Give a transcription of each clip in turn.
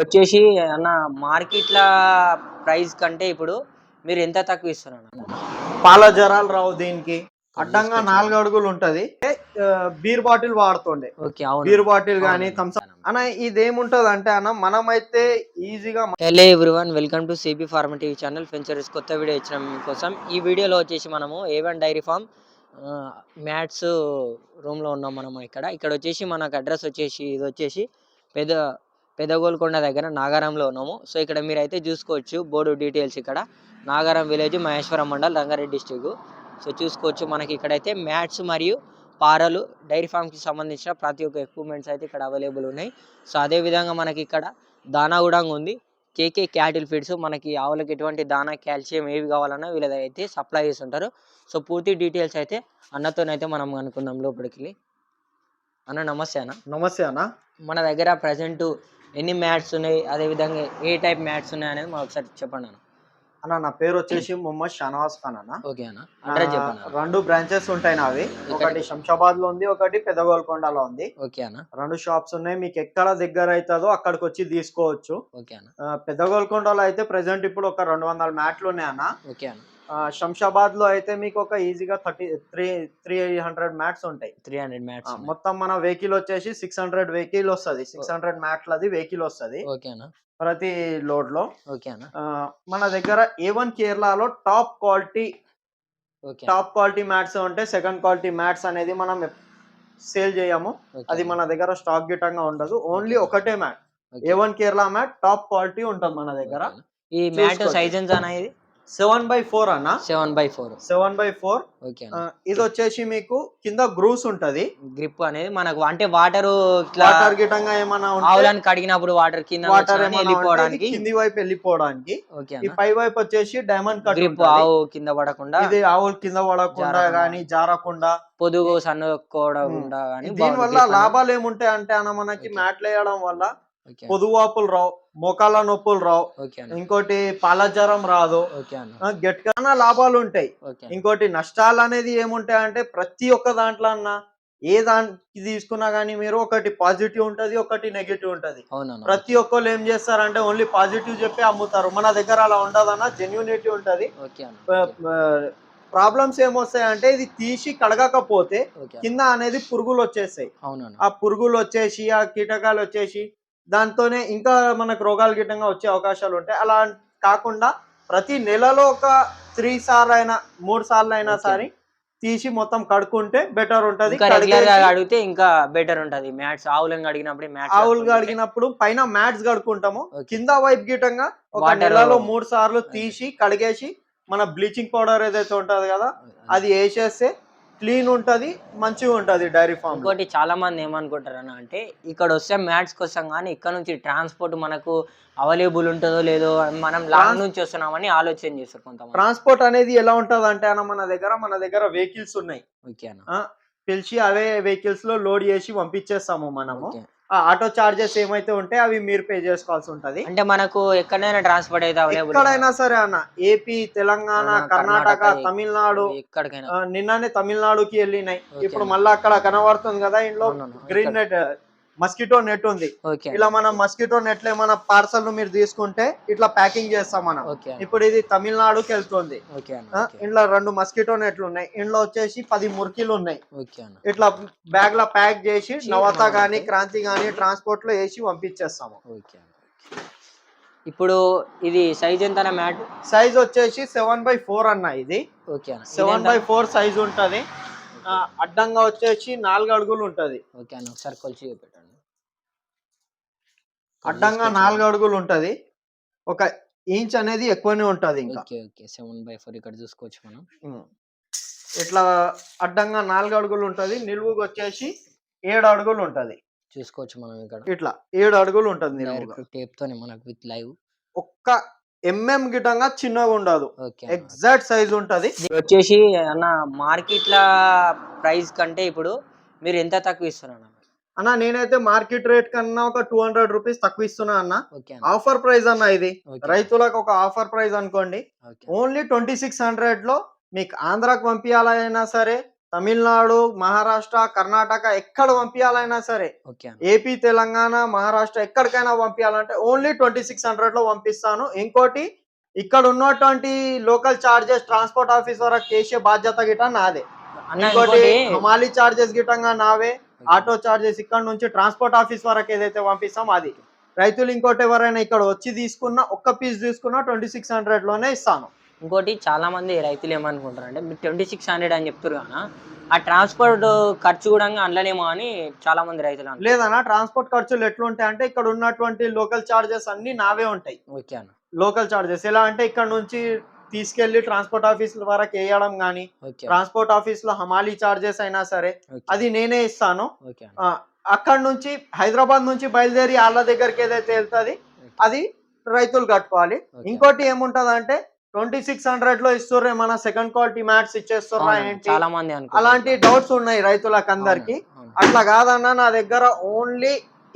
వచ్చేసి అన్న మార్కెట్ల ప్రైస్ కంటే ఇప్పుడు మీరు ఎంత తక్కువ ఇస్తున్నారు అన్న? పాల జరాలు రావు దీనికి. అడ్డంగా నాలుగు అడుగులు ఉంటది. బీర్ బాటిల్ వాడుతుండే. బీర్ బాటిల్ గానీ. థమ్స్ అన్న ఇదేముంటది అంటే అన్న మనమైతే ఈజీగా hello everyone welcome to CP farm TV channel. ఫెంచర్స్ కొత్త వీడియో ఇచ్చిన మీకోసం. ఈ వీడియోలో వచ్చేసి మనము ఏవన్ డైరీ ఫామ్ మ్యాట్స్ రూమ్లో ఉన్నాం మనం ఇక్కడ. ఇక్కడ వచ్చేసి మనకు అడ్రస్ వచ్చేసి ఇది వచ్చేసి పెద్ద పెదగోల్కొండ దగ్గర నాగారంలో ఉన్నాము. సో ఇక్కడ మీరైతే చూసుకోవచ్చు బోర్డు డీటెయిల్స్ ఇక్కడ. Nagaram village Maheshwaram mandal Rangareddy district so చూసుకోవచ్చు మనకి ఇక్కడైతే మ్యాట్స్ మరియు పారలు డైరీ ఫామ్కి సంబంధించిన ప్రతి ఒక్క ఎక్విప్మెంట్స్ అయితే ఇక్కడ అవైలబుల్ ఉన్నాయి. సో అదే విధంగా మనకి ఇక్కడ దానా కూడా ఉంది. కేకే క్యాటిల్ ఫీడ్స్ మనకి ఆవులకు ఎటువంటి దానా కాల్షియం ఏవి కావాలన్నా వీళ్ళది అయితే సప్లై చేస్తుంటారు. సో పూర్తి డీటెయిల్స్ అయితే అన్నతోనైతే మనం అనుకుందాం లోపలికి. అన్న నమస్తే అన్న. నమస్తే అన్న. మన దగ్గర ప్రజెంట్ ఎన్ని మ్యాట్స్ ఉన్నాయి అదే విధంగా ఏ టైప్ మ్యాట్స్ ఉన్నాయి అనేది మాకు ఒకసారి చెప్పండి అన్న. అన్న నా పేరు వచ్చేసి మొహమ్మద్ షానవాజ్ ఖాన్ అన్న. ఓకే అన్న అడ్రస్ చెప్పండి. రెండు బ్రాంచెస్ ఉంటాయి నావి. ఒకటి. శంషాబాద్లో ఉంది ఒకటి పెదగోల్కొండలో ఉంది. ఓకే అన్న. రెండు షాప్స్ ఉన్నాయి మీకు ఎక్కడ దగ్గర అవుతుందో అక్కడికి వచ్చి తీసుకోవచ్చు. ఓకే అన్న. పెదగోల్కొండలో అయితే ప్రెసెంట్ ఇప్పుడు ఒక రెండు వందల మ్యాట్లు ఉన్నాయి అన్న. ఓకే అన్న. శంషాబాద్లో అయితే మీకు ఒక ఈజీగా thirty three three hundred mats ఉంటాయి. త్రీ హండ్రెడ్ మ్యాట్స్ మొత్తం మన వెహికల్ వచ్చేసి సిక్స్ హండ్రెడ్ వెహికల్ వస్తుంది. సిక్స్ హండ్రెడ్ మ్యాట్లది వెహికల్ వస్తుంది. ఓకే అన్న ప్రతి లోడ్లో ఓకే అన్న ఆ, మన దగ్గర ఏ వన్ కేరళలో top quality top quality mats ఉంటే సెకండ్ క్వాలిటీ మ్యాట్స్ అనేది మనం సేల్ చేయము. అది మన దగ్గర స్టాక్ గిట్టంగా ఉండదు. ఓన్లీ. ఒకటే mat. A one Kerala mat top quality ఉంటుంది మన దగ్గర. ఈ మ్యాట్ చూసుకోండి. సైజ్ ఎంత అన్న ఇది? సెవెన్ బై ఫోర్ అన్న? Seven by four. Seven by four. Okay ఇది వచ్చేసి మీకు కింద గ్రూస్ ఉంటది. గ్రిప్ అనేది మనకు అంటే వాటర్ వాటర్ ఏమైనా ఆవులను కడిగినప్పుడు వాటర్ కింద వాటర్ వెళ్ళిపోవడానికి కింది వైపు వెళ్ళిపోవడానికి. ఓకే ఈ పై వైపు వచ్చేసి డైమండ్ కట్ గ్రిప్. ఆవు కింద పడకుండా ఇది ఆవులు కింద పడకుండా. గానీ జారకుండా. పొదుగు సన్నకుండా కానీ దీని వల్ల లాభాలు ఏముంటాయి అంటే అన్న. మనకి. మ్యాట్లు వేయడం వల్ల పొదువాపులు రావు మోకాళ్ళ నొప్పులు రావు. ఇంకోటి పాలజ్వరం రాదు. గట్టిగా లాభాలు ఉంటాయి. ఇంకోటి నష్టాలు అనేది ఏముంటాయి అంటే ప్రతి ఒక్క దాంట్లో అన్న ఏ దానికి తీసుకున్నా గానీ మీరు ఒకటి పాజిటివ్ ఉంటది ఒకటి నెగిటివ్ ఉంటది. ప్రతి ఒక్కళ్ళు ఏం చేస్తారంటే ఓన్లీ పాజిటివ్ చెప్పి అమ్ముతారు. మన దగ్గర అలా ఉండదన్న జెన్యూనిటీ ఉంటది. ప్రాబ్లమ్స్ ఏమొస్తాయంటే ఇది తీసి కడగకపోతే. కింద అనేది పురుగులు వచ్చేస్తాయి. ఆ పురుగులు వచ్చేసి ఆ కీటకాలు వచ్చేసి దాంతోనే ఇంకా మనకు రోగాలు గిట్టంగా వచ్చే అవకాశాలు ఉంటాయి. అలా కాకుండా ప్రతి నెలలో ఒక త్రీ సార్లు అయినా మూడు సార్లు అయినా. సరే తీసి మొత్తం కడుక్కుంటే బెటర్ ఉంటది. అడిగితే ఇంకా బెటర్ ఉంటది. మ్యాట్స్ ఆవులను అడిగినప్పుడు మ్యాట్స్ ఆవులు కడిగినప్పుడు పైన మ్యాట్స్ కడుక్కుంటాము. కింద వైపు గిట్టంగా ఒక నెలలో మూడు సార్లు తీసి కడిగేసి మన బ్లీచింగ్ పౌడర్ ఏదైతే ఉంటది కదా అది వేసేస్తే క్లీన్ ఉంటది మంచిగా ఉంటది డైరీ ఫామ్. ఇంకోటి చాలా మంది ఏమనుకుంటారు అన్న అంటే ఇక్కడ వస్తే మ్యాట్స్ కోసం కానీ ఇక్కడ నుంచి ట్రాన్స్పోర్ట్ మనకు అవైలబుల్ ఉంటుందో లేదో మనం లాంగ్ నుంచి వస్తున్నామని ఆలోచన చేస్తారు కొంతమంది. ట్రాన్స్పోర్ట్ అనేది ఎలా ఉంటది అంటే అన్న మన దగ్గర మన దగ్గర వెహికల్స్ ఉన్నాయి. ఓకే అన్న. పిలిచి అవే వెహికల్స్లో లోడ్ చేసి పంపించేస్తాము మనము. ఆటో చార్జెస్ ఏమైతే ఉంటాయి అవి మీరు పే చేసుకోవాల్సి ఉంటది అంటే మనకు ఎక్కడైనా ట్రాన్స్పోర్ట్ అయితే ఎక్కడైనా సరే అన్న ఏపీ తెలంగాణ కర్ణాటక తమిళనాడు నిన్ననే తమిళనాడుకి వెళ్ళినాయి. ఇప్పుడు మళ్ళీ అక్కడ కనబడుతుంది కదా ఇంట్లో. గ్రీన్ నెట్ మస్కిటో నెట్ ఉంది. ఇలా మనం మస్కిటో నెట్ మన పార్సల్ మీరు తీసుకుంటే ఇట్లా ప్యాకింగ్ చేస్తాం మనం. ఇప్పుడు ఇది తమిళనాడుకి వెళ్తుంది. ఇంట్లో రెండు మస్కిటో నెట్లు ఉన్నాయి. ఇంట్లో వచ్చేసి పది మురికిలు ఉన్నాయి. ఇట్లా బ్యాగ్లో ప్యాక్ చేసి నవత. గానీ క్రాంతి గానీ ట్రాన్స్పోర్ట్లో వేసి పంపించేస్తాము. ఇప్పుడు ఇది సైజ్ ఎంత మ్యాట్? సైజ్ వచ్చేసి సెవెన్ బై ఫోర్ అన్న ఇది. Okay seven? By four size ఉంటది. అడ్డంగా వచ్చేసి నాలుగు అడుగులు ఉంటది. ఓకే అన్న ఒకసారి కొలిచి చూపెట్టండి. అడ్డంగా నాలుగు అడుగులు ఉంటది. ఒక ఇంచ్ అనేది ఎక్కువనే ఉంటది ఇంకా. Okay okay. Seven by four ఇక్కడ చూసుకోవచ్చు మనం. ఇట్లా అడ్డంగా నాలుగు అడుగులు ఉంటది. నిలువుగా వచ్చేసి ఏడు అడుగులు ఉంటది. చూసుకోవచ్చు మనం ఇక్కడ. ఇట్లా ఏడు అడుగులు ఉంటది టేప్ తోనే మనకు విత్ లైవ్ ఒక్క ఎంఎం గిటంగా చిన్నగా ఉండదు. ఎగ్జాక్ట్ సైజ్ ఉంటది. వచ్చేసి అన్న మార్కెట్ల ప్రైస్ కంటే ఇప్పుడు మీరు ఎంత తక్కువ ఇస్తున్నారు అన్న నేనైతే మార్కెట్ రేట్ కన్నా ఒక టూ హండ్రెడ్ రూపీస్ తక్కువ ఇస్తున్నా అన్న. ఆఫర్ ప్రైస్ అన్న ఇది. రైతులకు ఒక ఆఫర్ ప్రైస్ అనుకోండి. ఓన్లీ ట్వంటీ సిక్స్ హండ్రెడ్లో మీకు ఆంధ్రాకి పంపించాలైనా సరే తమిళనాడు మహారాష్ట్ర కర్ణాటక ఎక్కడ పంపించాలైనా సరే ఏపీ తెలంగాణ మహారాష్ట్ర ఎక్కడికైనా పంపించాలంటే ఓన్లీ ట్వంటీ సిక్స్ హండ్రెడ్లో పంపిస్తాను. ఇంకోటి ఇక్కడ ఉన్నటువంటి లోకల్ చార్జెస్ ట్రాన్స్పోర్ట్ ఆఫీస్ వరకు చేసే బాధ్యత గిట నాదే. ఇంకోటి హమాలీ చార్జెస్ గిట్టంగా నావే. ఆటో చార్జెస్ ఇక్కడ నుంచి ట్రాన్స్పోర్ట్ ఆఫీస్ వరకు ఏదైతే పంపిస్తాం అది. రైతులు ఇంకోటి ఎవరైనా ఇక్కడ వచ్చి తీసుకున్న ఒక్క పీస్ తీసుకున్నా ట్వంటీ సిక్స్ హండ్రెడ్లోనే ఇస్తాను. ఇంకోటి చాలా మంది రైతులు ఏమనుకుంటారు అంటే మీరు ట్వంటీ సిక్స్ హండ్రెడ్ అని చెప్తారు కదా ఆ ట్రాన్స్పోర్ట్ ఖర్చు కూడా అందులోనేమో అని చాలా మంది రైతులు అంటారు లేదన్నా ట్రాన్స్పోర్ట్ ఖర్చులు ఎట్లుంటాయి అంటే ఇక్కడ ఉన్నటువంటి లోకల్ చార్జెస్ అన్ని నావే ఉంటాయి. ఓకే అన్న. లోకల్ చార్జెస్ ఎలా అంటే ఇక్కడ నుంచి తీసుకెళ్ళి ట్రాన్స్పోర్ట్ ఆఫీస్ వరకు వేయడం కానీ ట్రాన్స్పోర్ట్ ఆఫీస్లో హమాలీ చార్జెస్ అయినా సరే అది నేనే ఇస్తాను. అక్కడ నుంచి హైదరాబాద్ నుంచి బయలుదేరి వాళ్ళ దగ్గరికి ఏదైతే వెళ్తుంది అది రైతులు కట్టుకోవాలి. ఇంకోటి ఏముంటది అంటే ట్వంటీ సిక్స్ హండ్రెడ్లో ఇస్తుర్రే మన సెకండ్ క్వాలిటీ మ్యాట్స్ ఇచ్చేస్తుర్రా ఏంటి? అనుకుంటారు. అలాంటి డౌట్స్ ఉన్నాయి రైతులకు అందరికి. అట్లా కాదన్నా నా దగ్గర only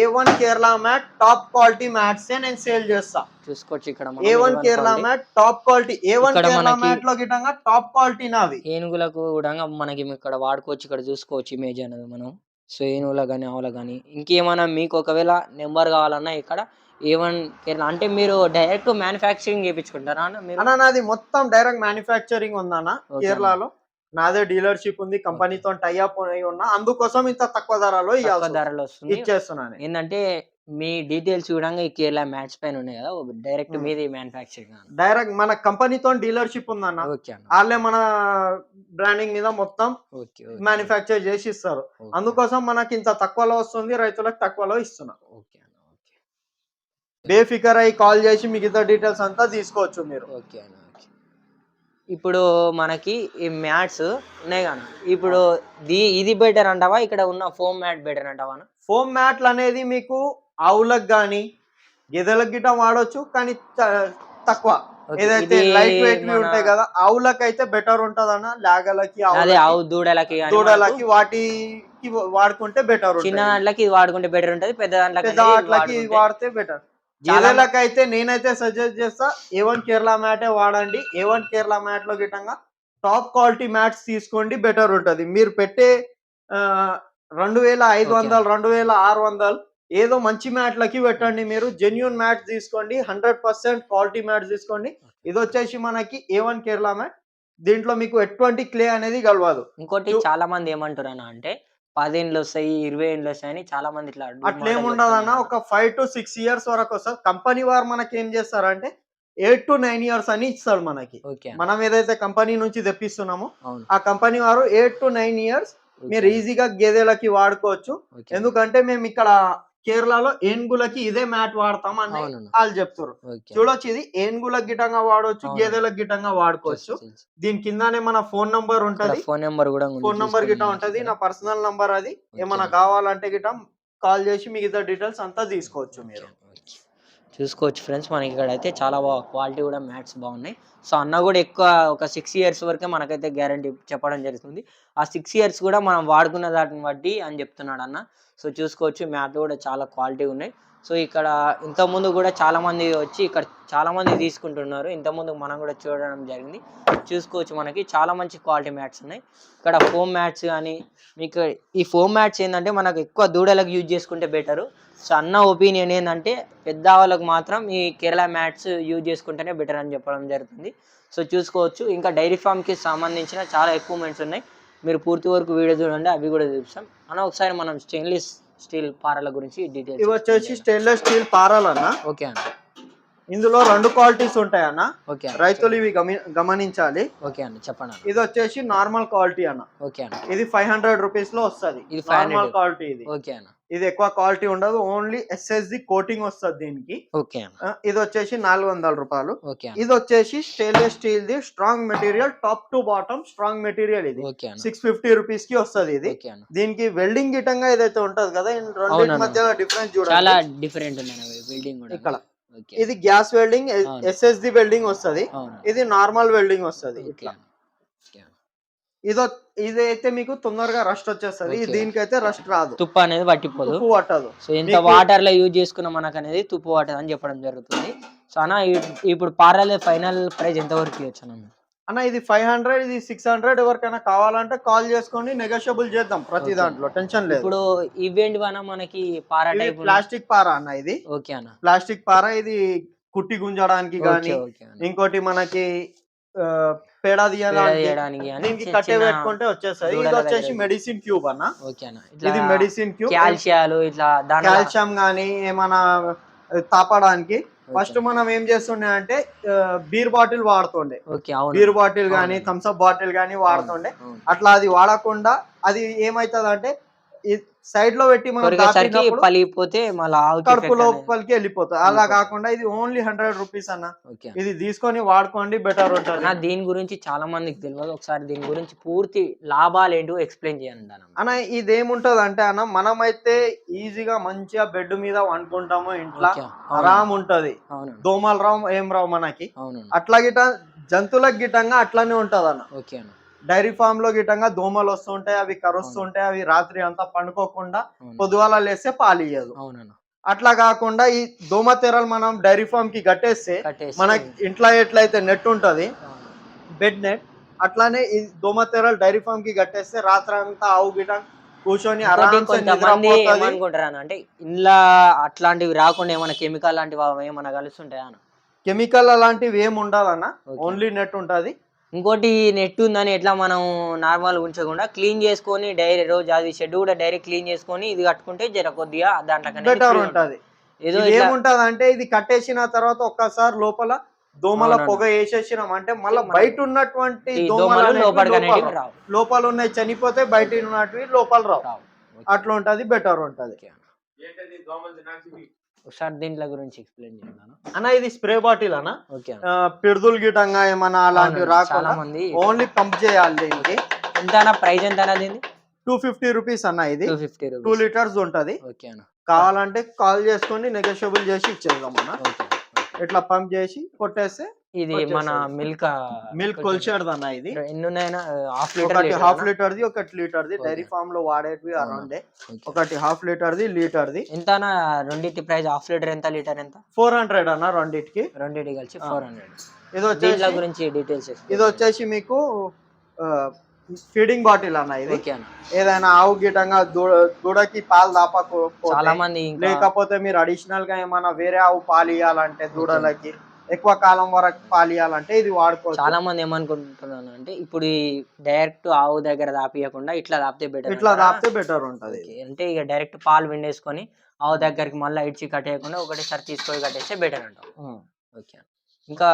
A one Kerala mat top quality mats నేను సేల్ చేస్తా. చూసుకోవచ్చు ఇక్కడ A one Kerala mat top quality A one Kerala మ్యాట్లో గిట్టంగా టాప్ క్వాలిటీ నావి. ఏనుగులకు కూడా మనకి ఇక్కడ వాడుకోవచ్చు ఇక్కడ చూసుకోవచ్చు ఇమేజ్ అనేది మనం. సో ఏనుగుల కానీ ఆవుల కానీ ఇంకేమైనా మీకు ఒకవేళ నెంబర్ కావాలన్నా ఇక్కడ ఏ వన్ కేరళ అంటే మీరు డైరెక్ట్ మ్యానుఫ్యాక్చరింగ్ చేయించుకుంటారా అన్న నాది మొత్తం డైరెక్ట్ మ్యానుఫ్యాక్చరింగ్ ఉందన్న కేరళలో నాదే డీలర్షిప్ ఉంది కంపెనీతో టైఅప్ అయి ఉన్నా అందుకోసం ఇంత తక్కువ ధరలో ధరలో వస్తుంది. ఇచ్చేస్తున్నాను ఏంటంటే మీ డీటెయిల్స్ చూడంగా ఈ కేరళ మ్యాచ్ పైన ఉన్నాయి? కదా డైరెక్ట్. మీది మ్యానుఫ్యాక్చరింగ్ డైరెక్ట్ మన కంపెనీతో డీలర్షిప్ ఉందన్న. వాళ్ళే మన బ్రాండింగ్ మీద మొత్తం మ్యానుఫ్యాక్చర్ చేసి ఇస్తారు అందుకోసం మనకి ఇంత తక్కువలో వస్తుంది రైతులకు తక్కువలో ఇస్తున్నాం. ఓకే బేఫికర్ అయి కాల్ చేసి మిగతా డీటెయిల్స్ అంతా తీసుకోవచ్చు మీరు. ఓకే. ఇప్పుడు మనకి ఈ మ్యాట్స్ ఉన్నాయి కదా. ఇప్పుడు దీ ఇది బెటర్ అంటావా? ఇక్కడ ఉన్న ఫోమ్ మ్యాట్ బెటర్ అంటావా? ఫోమ్ మ్యాట్లు అనేది మీకు ఆవులకు కానీ గెదలకు గిట్ట వాడొచ్చు కానీ తక్కువ. ఏదైతే లైట్ వెయిట్ ఉంటాయి కదా ఆవులకు అయితే బెటర్ ఉంటది అన్న లాగలకి ఆవు దూడలకి దూడలకి వాటికి వాడుకుంటే బెటర్ చిన్న దాంట్లకి ఇది వాడుకుంటే బెటర్ ఉంటది పెద్ద దాంట్లకి వాడితే బెటర్ అయితే నేనైతే సజెస్ట్ చేస్తా ఏ వన్ కేరళ మ్యాటే వాడండి. ఏ వన్ కేరళ మ్యాట్లో గిట్టంగా టాప్ క్వాలిటీ మ్యాట్స్ తీసుకోండి బెటర్ ఉంటది. మీరు పెట్టే రెండు వేల ఐదు. వందలు రెండు వేల ఆరు వందలు ఏదో మంచి మ్యాట్లకి పెట్టండి మీరు. జెన్యున్ మ్యాట్స్ తీసుకోండి హండ్రెడ్ పర్సెంట్ క్వాలిటీ మ్యాట్స్ తీసుకోండి. ఇది వచ్చేసి మనకి ఏ వన్ కేరళ మ్యాట్ దీంట్లో మీకు ఎటువంటి క్లే అనేది కలవదు. ఇంకోటి చాలా మంది ఏమంటారు అంటే పదేండ్లు వస్తాయి ఇరవై ఏండ్లు వస్తాయి అని చాలా మంది ఇట్లా అట్లేముండదన్న ఒక ఫైవ్ టు సిక్స్ ఇయర్స్ వరకు వస్తుంది కంపెనీ వారు మనకి ఏం చేస్తారంటే ఎయిట్ టు నైన్ ఇయర్స్ అని ఇస్తారు మనకి. మనం ఏదైతే కంపెనీ నుంచి తెప్పిస్తున్నామో ఆ కంపెనీ వారు ఎయిట్ టు నైన్ ఇయర్స్ మీరు. ఈజీగా గేదెలకి వాడుకోవచ్చు. ఎందుకంటే మేము ఇక్కడ కేరళలో ఏనుగులకి ఇదే మ్యాట్ వాడతాం అని. వాళ్ళు చెప్తారు. చూడొచ్చు ఇది ఏనుగులకు గిటంగా వాడవచ్చు. గేదెలకు గిటంగా వాడుకోవచ్చు. దీని కిందనే మన ఫోన్ నంబర్ ఉంటది ఫోన్ నెంబర్ కూడా ఫోన్ నంబర్ గిట ఉంటది. నా పర్సనల్ నంబర్ అది. ఏమైనా కావాలంటే గిట కాల్ చేసి మిగతా డీటెయిల్స్ అంతా తీసుకోవచ్చు మీరు. చూసుకోవచ్చు ఫ్రెండ్స్ మనకి ఇక్కడ అయితే చాలా బాగా క్వాలిటీ కూడా మ్యాట్స్ బాగున్నాయి. సో అన్న కూడా ఎక్కువ ఒక సిక్స్ ఇయర్స్ వరకే మనకైతే గ్యారంటీ చెప్పడం జరుగుతుంది. ఆ సిక్స్ ఇయర్స్ కూడా మనం వాడుకున్న దాటిని బట్టి అని చెప్తున్నాడు అన్న. సో చూసుకోవచ్చు మ్యాట్లు కూడా చాలా క్వాలిటీ ఉన్నాయి. సో ఇక్కడ ఇంతకుముందు కూడా చాలామంది వచ్చి ఇక్కడ చాలామంది తీసుకుంటున్నారు. ఇంతకుముందు మనం కూడా చూడడం జరిగింది. చూసుకోవచ్చు మనకి చాలా మంచి క్వాలిటీ మ్యాట్స్ ఉన్నాయి. ఇక్కడ ఫోమ్ మ్యాట్స్ కానీ మీకు ఈ ఫోమ్ మ్యాట్స్ ఏంటంటే మనకు ఎక్కువ దూడలకు యూజ్ చేసుకుంటే బెటరు సో అన్న ఒపీనియన్ ఏంటంటే పెద్ద వాళ్ళకు మాత్రం ఈ కేరళ మ్యాట్స్ యూజ్ చేసుకుంటేనే బెటర్ అని చెప్పడం జరుగుతుంది. సో చూసుకోవచ్చు. ఇంకా డైరీ ఫామ్కి సంబంధించిన చాలా ఎక్విప్మెంట్స్ ఉన్నాయి. మీరు పూర్తి వరకు వీడియో చూడండి అవి కూడా చూపిస్తాం. అన్న ఒకసారి మనం స్టెయిన్లెస్ స్టీల్ పారాల గురించి ఇవి డీటెయిల్స్ వచ్చేసి స్టెయిన్లెస్ స్టీల్ పారాలన్న. ఓకే అన్న. ఇందులో రెండు క్వాలిటీస్ ఉంటాయన్న. ఓకే అన్న. రైతులు ఇవి గమి- గమనించాలి. ఓకే అన్న చెప్పండి అన్న. ఇది వచ్చేసి నార్మల్ క్వాలిటీ అన్న. ఓకే అన్న. ఇది ఫైవ్ హండ్రెడ్ రూపీస్లో వస్తుంది. ఇది నార్మల్ 500. క్వాలిటీ ఇది. ఓకే అన్న. ఇది ఎక్కువ క్వాలిటీ ఉండదు. ఓన్లీ ఎస్ఎస్డి కోటింగ్ వస్తుంది దీనికి. ఓకే ఇది వచ్చేసి నాలుగు వందల రూపాయలు. ఇది వచ్చేసి stainless steel the strong material top to bottom strong material ఇది. సిక్స్ ఫిఫ్టీ రూపీస్కి వస్తుంది ఇది. దీనికి వెల్డింగ్ గిటంగా ఏదైతే ఉంటది కదా అవునన్న. మధ్య డిఫరెన్స్ డిఫరెంట్ బిల్డింగ్ కూడా. ఇక్కడ. ఇది గ్యాస్ వెల్డింగ్ అవును. ఎస్ఎస్డి వెల్డింగ్ వస్తది. ఇది నార్మల్ వెల్డింగ్ వస్తది. ఇట్లా. ఇదో ఇది అయితే మీకు తొందరగా రస్ట్ వచ్చేస్తది. దీనికైతే రస్ట్ రాదు. తుప్పు అనేది పట్టిపోదు. ఉప్పు పట్టదు. సో మీకు- వాటర్లో యూజ్ చేసుకున్న మనకు అనేది తుప్పు వాటర్ అని చెప్పడం జరుగుతుంది. సో అన్న ఇప్పుడు పారాలే ఫైనల్ ప్రైస్ ఎంత వరకు ఇవ్వచ్చు అన్న? అన్న ఇది ఫైవ్ హండ్రెడ్ ఇది సిక్స్ హండ్రెడ్ ఎవరికైనా కావాలంటే కాల్ చేసుకోండి నెగోషియబుల్ చేద్దాం ప్రతి. దాంట్లో. టెన్షన్ లేదు. ఇప్పుడు ఇవేంటి వన మనకి పారా టైప్ ప్లాస్టిక్ పార అన్న ఇది. ఓకే అన్న. ప్లాస్టిక్ పార ఇది కుట్టి గుంజడానికి అన్న. ఇంకోటి మనకి పేడ తీయడానికి దీనికి కట్టె పెట్టుకుంటే వచ్చేస్తుంది ఇది వచ్చేసి. మెడిసిన్ క్యూబ్ అన్న. ఇది మెడిసిన్ క్యూబ్ కాల్షియాలు ఇట్లా కాల్షియం గానీ ఏమైనా తాపడానికి. ఫస్ట్ మనం ఏం చేస్తుండే అంటే బీర్ బాటిల్ వాడుతుండే. బీర్ బాటిల్ గానీ. థమ్స్అప్ బాటిల్ గానీ వాడుతుండే. అట్లా అది వాడకుండా అది ఏమైతుంది అంటే సైడ్లో పెట్టి మనం పలిగిపోతే కడుపు లోపలికి వెళ్ళిపోతుంది అలా. కాకుండా ఇది ఓన్లీ హండ్రెడ్ రూపీస్ అన్న. ఇది తీసుకొని వాడుకోండి బెటర్ ఉంటుంది. దీని గురించి చాలా మందికి తెలియదు. ఒకసారి దీని గురించి పూర్తి లాభాలు ఏంటో ఎక్స్ప్లెయిన్ చేయండి అన్న అన్న ఇది ఏముంటది అంటే అన్న మనమైతే ఈజీగా మంచిగా బెడ్ మీద వండుకుంటాము ఇంట్లో. ఆరామ్ ఉంటది. దోమలు రావు ఏం రావు మనకి. అట్లా గిట జంతువులకు గిట్టంగా అట్లానే ఉంటది అన్న ఓకే అన్న. డైరీ ఫామ్లో గిట్టంగా దోమలు వస్తుంటాయి అవి కరుస్తుంటాయి అవి రాత్రి అంతా పండుకోకుండా. పొద్దుగాల లేస్తే పాలు ఇయ్యదు అవునన్న అట్లా కాకుండా ఈ దోమ తెరలు మనం డైరీ ఫామ్కి కట్టేస్తే కట్టేసి మనకి ఇంట్లో ఎట్లయితే నెట్ ఉంటది. బెడ్ నెట్ అట్లానే ఈ దోమ తెరలు డైరీ ఫామ్కి కట్టేస్తే రాత్రి అంతా ఆవు గిట కూర్చొని అంటే ఇంట్లో అట్లాంటివి రాకుండా ఏమైనా కెమికల్ లాంటివి ఏమైనా కలుస్తుంటాయా కెమికల్ అలాంటివి ఏమి Okay. ఓన్లీ నెట్ ఉంటది ఇంకోటి నెట్ ఉందని ఎట్లా మనం నార్మల్ ఉంచకుండా క్లీన్ చేసుకొని డైరీ రోజు అది షెడ్ కూడా డైరెక్ట్ క్లీన్ చేసుకొని ఇది కట్టుకుంటే జర కొద్దిగా దాంట్లో బెటర్ ఉంటది. ఏదో ఏముంటది అంటే ఇది కట్టేసిన తర్వాత ఒక్కసారి లోపల దోమల. పొగ వేసేసినాం. అంటే మళ్ళీ బయట ఉన్నటువంటి దోమలు లోపల ఉన్నాయి చనిపోతే బయట ఉన్నటివి లోపల రావు. అట్లా ఉంటది. బెటర్ ఉంటది. ఒకసారి దీంట్లో గురించి ఎక్స్ప్లెయిన్ చేయండి అన్న. ఇది స్ప్రే బాటిల్ అన్న. ఓకే పిడుదులు గిటంగా ఏమన్నా అలాంటివి రాకుండా మంది ఓన్లీ పంప్ చేయాలి దీనికి. ఎంత ప్రైస్ ఎంత దీన్ని టూ ఫిఫ్టీ రూపీస్ అన్న ఇది. టూ లీటర్స్ ఉంటది. ఓకే అన్న. కావాలంటే కాల్ చేసుకొని నెగోషియబుల్ చేసి ఇచ్చేద్దాం అన్న. ఇట్లా పంప్ చేసి కొట్టేస్తే ఇది మన. మిల్క్ మిల్క్ కొలిచేది అన్న ఇది ఎన్ని ఉన్నాయన్నా హాఫ్ లీటర్ లీటర్ హాఫ్ అన్న? లీటర్ది ఒకటి లీటర్ది Okay. డైరీ ఫామ్లో వాడేటివి. అరౌండే. ఒకటి హాఫ్ లీటర్ది లీటర్ది ఎంత అన్న రెండింటి ప్రైస్ హాఫ్ లీటర్ ఎంత లీటర్ ఎంత ఫోర్ హండ్రెడ్ అన్న రెండిటికి రెండింటి కలిసి. ఫోర్ హండ్రెడ్ ఇది వచ్చేసి గురించి డీటెయిల్స్ ఇది వచ్చేసి మీకు ఫీడింగ్ బాటిల్ అన్న ఇది ఏదైనా ఆవు గిటంగా దూడ దూడకి పాలు దాపకపోతే లేకపోతే మీరు అడిషనల్గా ఏమైనా వేరే ఆవు పాలు ఇవ్వాలంటే దూడలకి ఎక్కువ కాలం వరకు పాలు ఇవ్వాలంటే ఇది వాడుకోవచ్చు. చాలా మంది ఏమనుకుంటున్నాను అంటే ఇప్పుడు డైరెక్ట్ ఆవు దగ్గర దాపియకుండా ఇట్లా దాపితే బెటర్ ఇట్లా దాపితే బెటర్ ఉంటది. అంటే ఇక డైరెక్ట్ పాలు విండేసుకొని ఆవు దగ్గరికి మళ్ళీ ఇడ్చి కట్టేయకుండా ఒకటేసారి తీసుకొని కట్టేస్తే బెటర్ అంటాం. ఓకే. ఇంకా